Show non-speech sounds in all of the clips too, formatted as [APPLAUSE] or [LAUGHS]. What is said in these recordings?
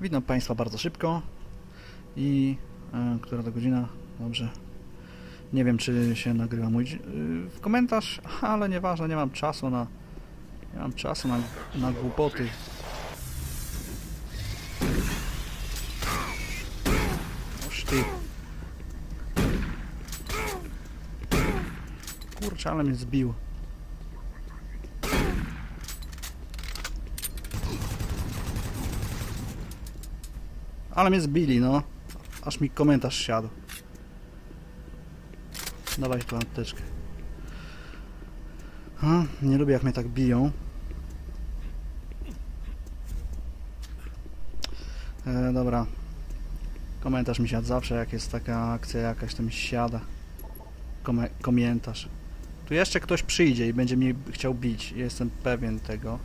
Witam Państwa bardzo szybko i e, która to godzina? Dobrze. Nie wiem, czy się nagrywa mój y, w komentarz, ale nieważne, nie mam czasu na nie mam czasu na, na głupoty. Oż ty. Kurczę, ale mnie zbił. Ale mnie zbili, no. Aż mi komentarz siadł. Dawaj tu apteczkę. A, nie lubię jak mnie tak biją. E, dobra. Komentarz mi siadł zawsze, jak jest taka akcja jakaś, to mi siada. Kome komentarz. Tu jeszcze ktoś przyjdzie i będzie mnie chciał bić. Jestem pewien tego.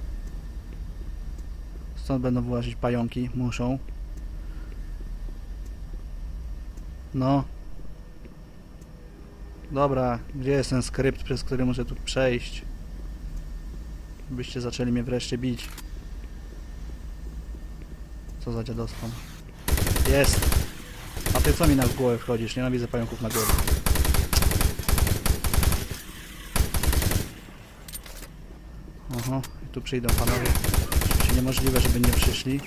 Stąd będą wyłazić pająki. Muszą. No. Dobra, gdzie jest ten skrypt, przez który muszę tu przejść? Byście zaczęli mnie wreszcie bić. Co za dziadostwo. Jest! A ty co mi na głowę wchodzisz? Nienawidzę pająków na głowę. Oho, tu przyjdą panowie. Oczywiście niemożliwe, żeby nie przyszli.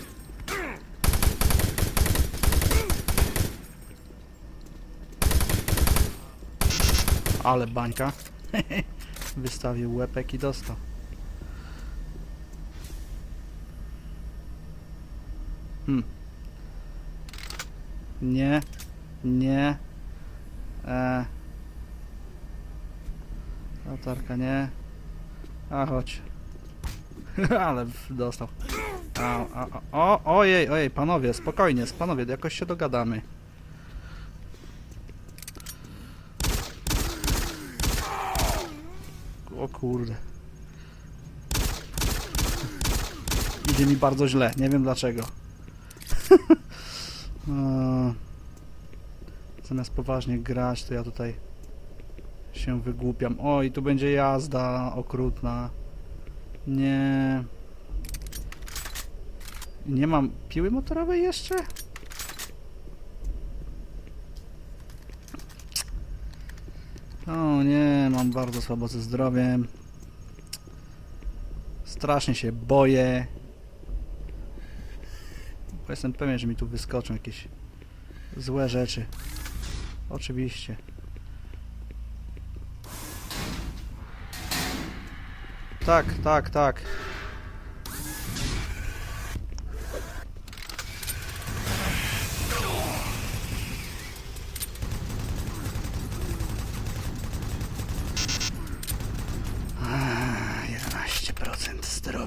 Ale bańka. [LAUGHS] Wystawił łepek i dostał. Hmm. Nie. Nie. E. Latarka nie. A chodź. [LAUGHS] Ale dostał. A, a, o, ojej, ojej, panowie, spokojnie, panowie, jakoś się dogadamy. O kurde. Idzie mi bardzo źle, nie wiem dlaczego. Eee, [LAUGHS] Zamiast poważnie grać, to ja tutaj się wygłupiam. Oj, tu będzie jazda okrutna. Nie. Nie mam piły motorowej jeszcze? O nie, mam bardzo słabo ze zdrowiem. Strasznie się boję. Bo jestem pewien, że mi tu wyskoczą jakieś złe rzeczy. Oczywiście. Tak, tak, tak.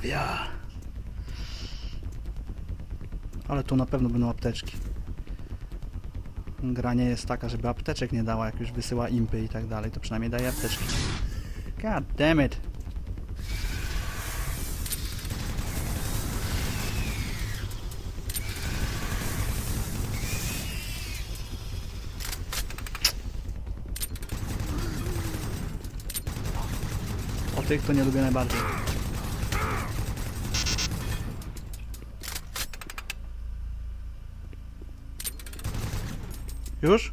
11% zdrowia. Ale tu na pewno będą apteczki. Gra nie jest taka, żeby apteczek nie dała, jak już wysyła impy i tak dalej, to przynajmniej daje apteczki. God damn it. O tych to nie lubię najbardziej. Już?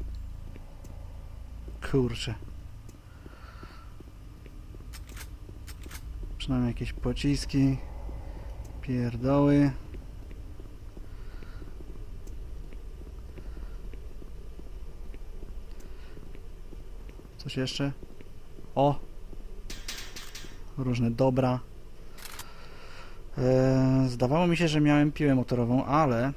Kurczę. Przynajmniej jakieś pociski. Pierdoły. Coś jeszcze? O! Różne dobra. Eee, zdawało mi się, że miałem piłę motorową, ale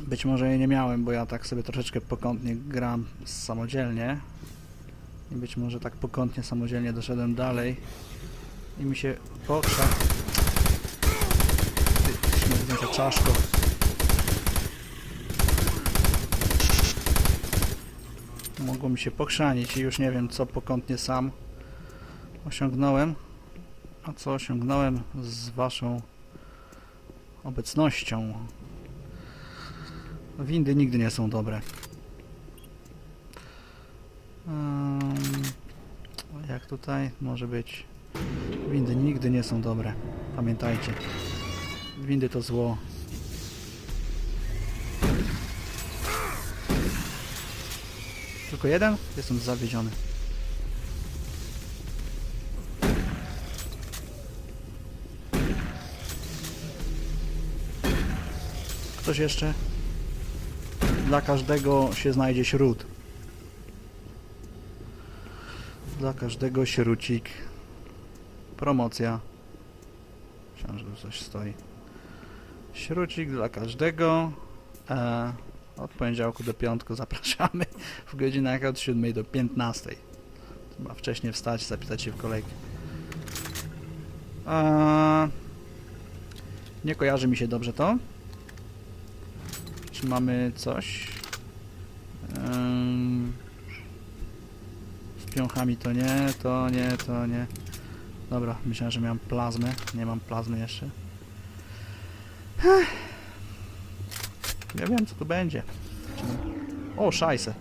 być może jej nie miałem, bo ja tak sobie troszeczkę pokątnie gram samodzielnie. I być może tak pokątnie samodzielnie doszedłem dalej. I mi się pokrza... Ty, śmierdząca czaszko. Mogło mi się pokrzanić i już nie wiem, co pokątnie sam osiągnąłem. A co osiągnąłem z waszą obecnością. Windy nigdy nie są dobre. Um, jak tutaj może być? Windy nigdy nie są dobre. Pamiętajcie. Windy to zło. Tylko jeden? Jestem zawiedziony. Ktoś jeszcze? Dla każdego się znajdzie śród. Dla każdego śrucik. Promocja. Myślałem, że tu coś stoi. Śrucik dla każdego. E, od poniedziałku do piątku zapraszamy w godzinach od 7 do 15. Trzeba wcześniej wstać, zapisać się w kolejkę. E, nie kojarzy mi się dobrze to. Czy mamy coś? Ym, z piąchami to nie, to nie, to nie. Dobra, myślałem, że miałem plazmę. Nie mam plazmy jeszcze. Ja wiem, co tu będzie. O, szajse.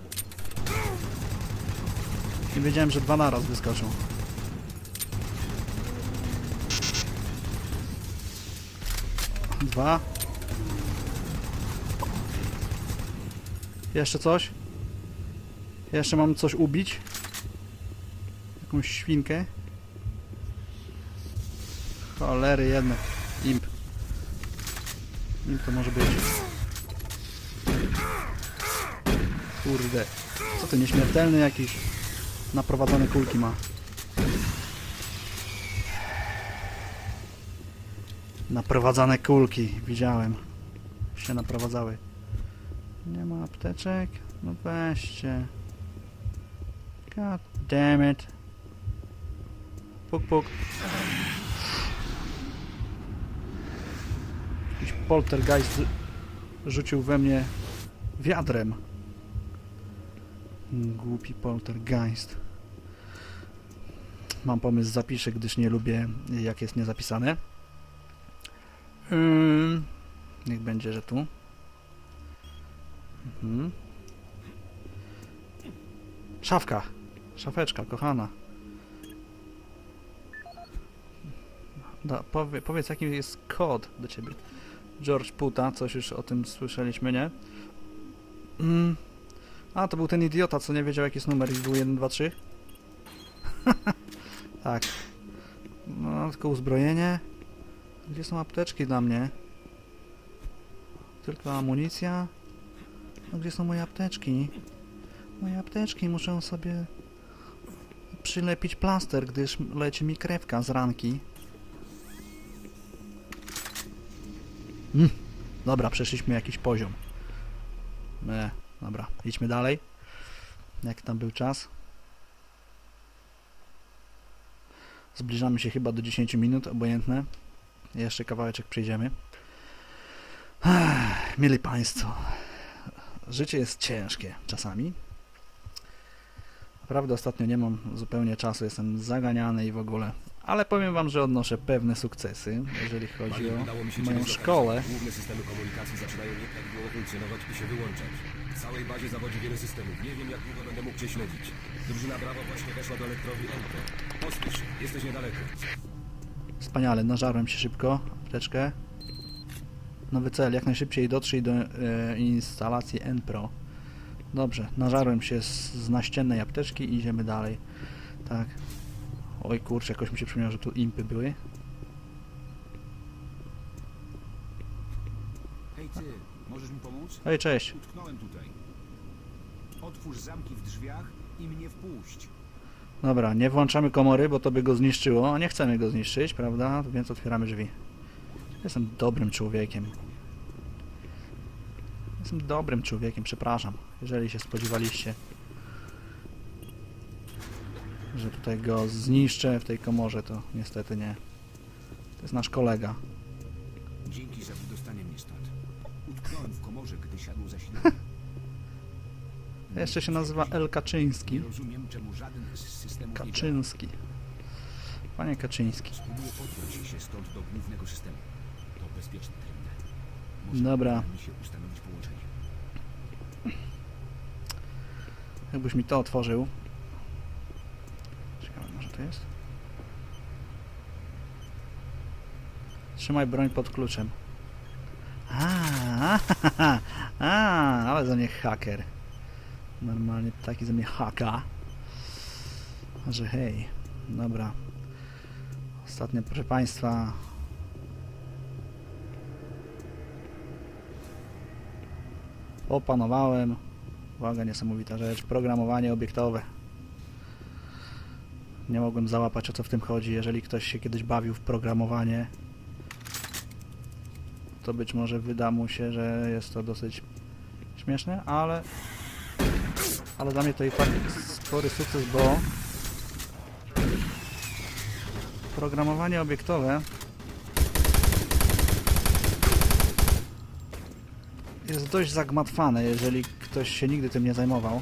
Nie wiedziałem, że dwa naraz wyskoczą. Dwa. Jeszcze coś? Jeszcze mam coś ubić? Jakąś świnkę? Cholery jedne. Imp. Imp to może być. Kurde. Co ty, nieśmiertelny jakiś? Naprowadzone kulki ma. Naprowadzane kulki, widziałem. Się naprowadzały. Nie ma apteczek? No weźcie. God damn it. Puk puk. Jakiś poltergeist rzucił we mnie wiadrem. Głupi poltergeist. Mam pomysł, zapiszę, gdyż nie lubię, jak jest niezapisane. Ym, niech będzie, że tu. Mhm. Szafka. Szafeczka, kochana. Da, powie, powiedz, jaki jest kod do ciebie. George Puta, coś już o tym słyszeliśmy, nie? Mm. A, to był ten idiota, co nie wiedział, jaki jest numer i był 1, 2, 3? tak. No, tylko uzbrojenie. Gdzie są apteczki dla mnie? Tylko amunicja. No, gdzie są moje apteczki? Moje apteczki, muszę sobie przylepić plaster, gdyż leci mi krewka z ranki. Mm. Dobra, przeszliśmy jakiś poziom. Nie, dobra, idźmy dalej. Jak tam był czas? Zbliżamy się chyba do 10 minut, obojętne. Jeszcze kawałeczek przejdziemy. Mieli Państwo, życie jest ciężkie czasami. Naprawdę ostatnio nie mam zupełnie czasu, jestem zaganiany i w ogóle. Ale powiem Wam, że odnoszę pewne sukcesy, jeżeli chodzi o moją szkołę. Główne systemy komunikacji zaczynają nieprawidłowo funkcjonować i się wyłączać. W całej bazie zawodzi wiele systemów. Nie wiem, jak długo będę mógł Cię śledzić. Drużyna Brawo właśnie weszła do elektrowni Enko. Pospiesz się, jesteś niedaleko. Wspaniale, nażarłem się szybko. Apteczkę. Nowy cel, jak najszybciej dotrzyj do e, instalacji N-Pro. Dobrze, nażarłem się z, z naściennej apteczki i idziemy dalej. Tak. Oj kurczę, jakoś mi się przypomniało, że tu impy były. Hej ty, możesz mi pomóc? Ej, cześć. Utknąłem tutaj. Otwórz zamki w drzwiach i mnie wpuść. Dobra, nie włączamy komory, bo to by go zniszczyło, a nie chcemy go zniszczyć, prawda? Więc otwieramy drzwi. Jestem dobrym człowiekiem. Jestem dobrym człowiekiem, przepraszam, jeżeli się spodziewaliście, że tutaj go zniszczę w tej komorze, to niestety nie. To jest nasz kolega. Dzięki za wydostanie mnie stąd. Utknąłem w komorze, gdy siadło zasilanie. [LAUGHS] Jeszcze się nazywa El Nie Kaczyński. rozumiem, czemu żaden z systemów nie działa. Kaczyński. Panie Kaczyński. Spróbuję odwrócić się stąd do głównego systemu. Bezpieczny terminal. Może Dobra. uda mi się ustanowić połączenie. Jakbyś mi to otworzył. Ciekawe, może to jest? Trzymaj broń pod kluczem. A, [LAUGHS] a, ale za nie haker. Normalnie taki ze mnie haka. Że hej. Dobra. Ostatnie, proszę Państwa. Opanowałem. Uwaga, niesamowita rzecz. Programowanie obiektowe. Nie mogłem załapać o co w tym chodzi. Jeżeli ktoś się kiedyś bawił w programowanie, to być może wyda mu się, że jest to dosyć śmieszne, ale ale dla mnie to i tak spory sukces, bo programowanie obiektowe jest dość zagmatwane, jeżeli ktoś się nigdy tym nie zajmował.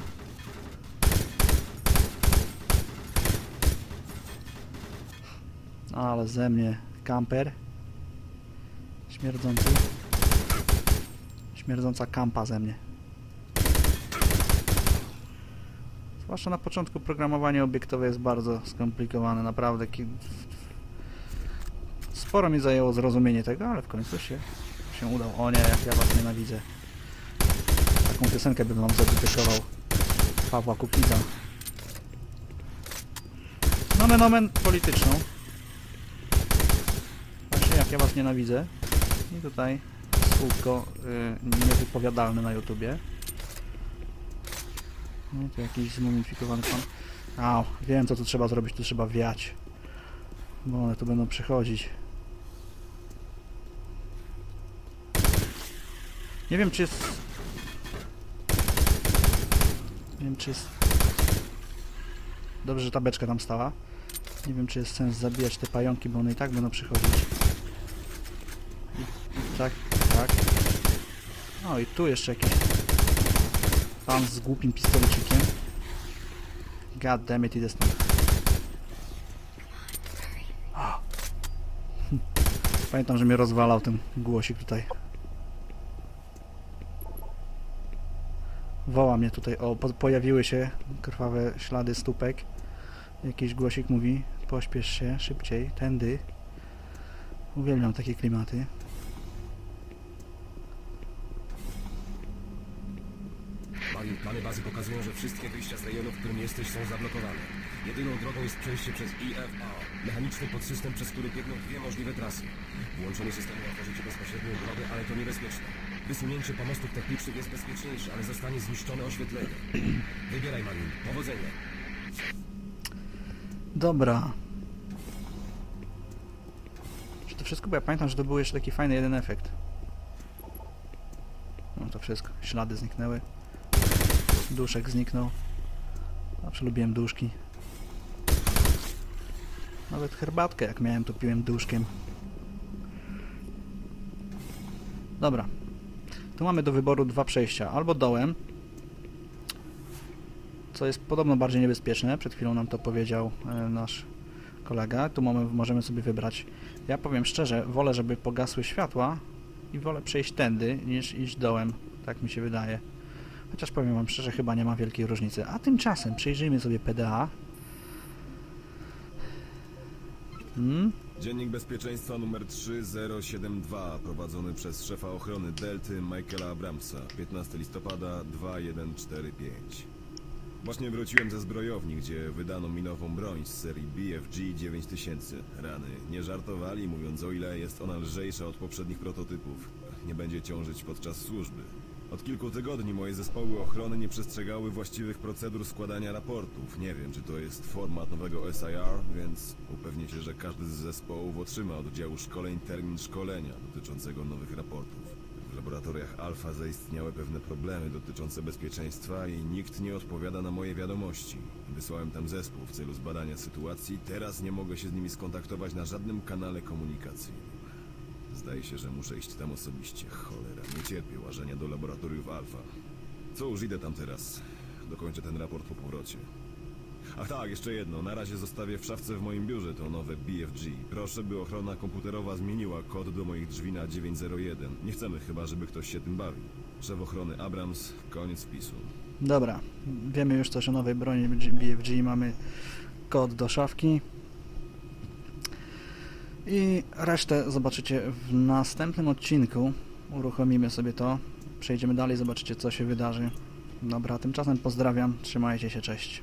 Ale ze mnie kamper. Śmierdzący. Śmierdząca kampa ze mnie. Zwłaszcza na początku programowanie obiektowe jest bardzo skomplikowane, naprawdę. Sporo mi zajęło zrozumienie tego, ale w końcu się, się udało. O nie, jak ja was nienawidzę. Taką piosenkę bym wam zadedykował. Pawła Kukiza. Nomen omen polityczną. Właśnie jak ja was nienawidzę. I tutaj słówko y, niewypowiadalne na YouTubie. No to jakiś zmumifikowany pan. Au, wiem co tu trzeba zrobić, tu trzeba wiać. Bo one tu będą przychodzić. Nie wiem czy jest... Nie wiem czy jest... Dobrze, że ta beczka tam stała. Nie wiem czy jest sens zabijać te pająki, bo one i tak będą przychodzić. I, tak, tak. O i tu jeszcze jakiś pan z głupim pistolecikiem. God damn it, idę stąd. [LAUGHS] Pamiętam, że mnie rozwalał ten głosik tutaj. Woła mnie tutaj. O, po pojawiły się krwawe ślady stópek. Jakiś głosik mówi, pośpiesz się, szybciej, tędy. Uwielbiam takie klimaty. Marin, plany bazy pokazują, że wszystkie wyjścia z rejonu, w którym jesteś, są zablokowane. Jedyną drogą jest przejście przez IFA, mechaniczny podsystem, przez który biegną dwie możliwe trasy. Włączenie systemu otworzy ci bezpośrednią drogę, ale to niebezpieczne. Wysunięcie pomostów technicznych jest bezpieczniejsze, ale zostanie zniszczone oświetlenie. [CLEARS THROAT] Wybieraj, Marin. Powodzenia. Dobra. Czy to wszystko? Bo ja pamiętam, że to był jeszcze taki fajny jeden efekt. No to wszystko. Ślady zniknęły. Duszek zniknął. Zawsze lubiłem duszki. Nawet herbatkę jak miałem, to piłem duszkiem. Dobra. Tu mamy do wyboru dwa przejścia. Albo dołem, co jest podobno bardziej niebezpieczne. Przed chwilą nam to powiedział e, nasz kolega. Tu mamy, możemy sobie wybrać. Ja powiem szczerze, wolę, żeby pogasły światła i wolę przejść tędy, niż iść dołem. Tak mi się wydaje. Chociaż powiem wam szczerze, chyba nie ma wielkiej różnicy. A tymczasem przyjrzyjmy sobie PDA. Hmm? Dziennik Bezpieczeństwa numer 3072, prowadzony przez szefa ochrony Delty Michaela Abramsa, 15 listopada 2145. Właśnie wróciłem ze zbrojowni, gdzie wydano mi nową broń z serii BFG 9000. Rany. Nie żartowali, mówiąc o ile jest ona lżejsza od poprzednich prototypów. Nie będzie ciążyć podczas służby. Od kilku tygodni moje zespoły ochrony nie przestrzegały właściwych procedur składania raportów. Nie wiem, czy to jest format nowego SIR, więc upewnię się, że każdy z zespołów otrzyma od działu szkoleń termin szkolenia dotyczącego nowych raportów. W laboratoriach Alfa zaistniały pewne problemy dotyczące bezpieczeństwa i nikt nie odpowiada na moje wiadomości. Wysłałem tam zespół w celu zbadania sytuacji, teraz nie mogę się z nimi skontaktować na żadnym kanale komunikacyjnym. Zdaje się, że muszę iść tam osobiście. Cholera, nie cierpię łażenia do laboratoriów Alfa. Cóż, idę tam teraz. Dokończę ten raport po powrocie. Ach tak, jeszcze jedno. Na razie zostawię w szafce w moim biurze to nowe BFG. Proszę, by ochrona komputerowa zmieniła kod do moich drzwi na 901. Nie chcemy chyba, żeby ktoś się tym bawił. Szef ochrony Abrams, koniec wpisu. Dobra, wiemy już coś o nowej broni BFG, mamy kod do szafki. I resztę zobaczycie w następnym odcinku. Uruchomimy sobie to, przejdziemy dalej, zobaczycie co się wydarzy Dobra, tymczasem pozdrawiam, trzymajcie się, cześć.